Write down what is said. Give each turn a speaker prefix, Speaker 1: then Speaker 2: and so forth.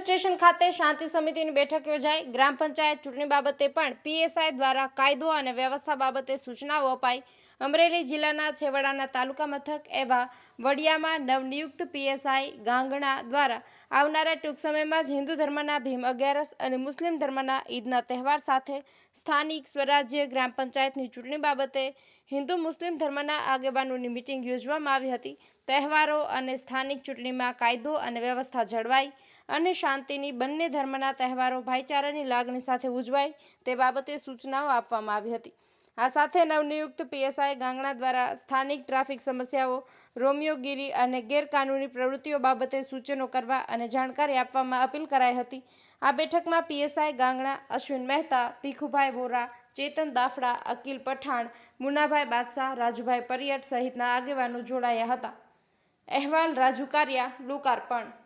Speaker 1: Station ખાતે શાંતિ સમિતિની બેઠક યોજાઈ. ગ્રામ પંચાયત ચૂંટણી બાબતે પણ પીએસઆઈ દ્વારા કાયદો અને વ્યવસ્થા બાબતે સૂચનાઓ અપાઈ. અમરેલી જિલ્લાના છેવાડાના તાલુકા મથક એવા વડિયામાં નવનિયુક્ત પીએસઆઈ ગાંગણા દ્વારા આવનારા ટૂંક સમયમાં જ હિન્દુ ધર્મના ભીમ અગિયારસ અને મુસ્લિમ ધર્મના ઈદના તહેવાર સાથે સ્થાનિક સ્વરાજ્ય ગ્રામ પંચાયતની ચૂંટણી બાબતે હિન્દુ મુસ્લિમ ધર્મના આગેવાનોની મિટિંગ યોજવામાં આવી હતી. તહેવારો અને સ્થાનિક ચૂંટણીમાં કાયદો અને વ્યવસ્થા જળવાઈ અને શાંતિની બંને ધર્મના તહેવારો ભાઈચારાની લાગણી સાથે ઉજવાય તે બાબતે સૂચનાઓ આપવામાં આવી હતી. આ સાથે નવનિયુક્ત પીએસઆઈ ગાંગણા દ્વારા સ્થાનિક ટ્રાફિક સમસ્યાઓ રોમિયોગીરી અને ગેરકાનૂની પ્રવૃત્તિઓ બાબતે સૂચનો કરવા અને જાણકારી આપવામાં અપીલ કરાઈ હતી. આ બેઠકમાં પીએસઆઈ ગાંગણા, અશ્વિન મહેતા, ભીખુભાઈ વોરા, ચેતન દાફડા, અકિલ પઠાણ, મુનાભાઈ બાદશાહ, રાજુભાઈ પરિયટ સહિતના આગેવાનો જોડાયા હતા. અહેવાલ રાજુ કારિયા, લોકાર્પણ.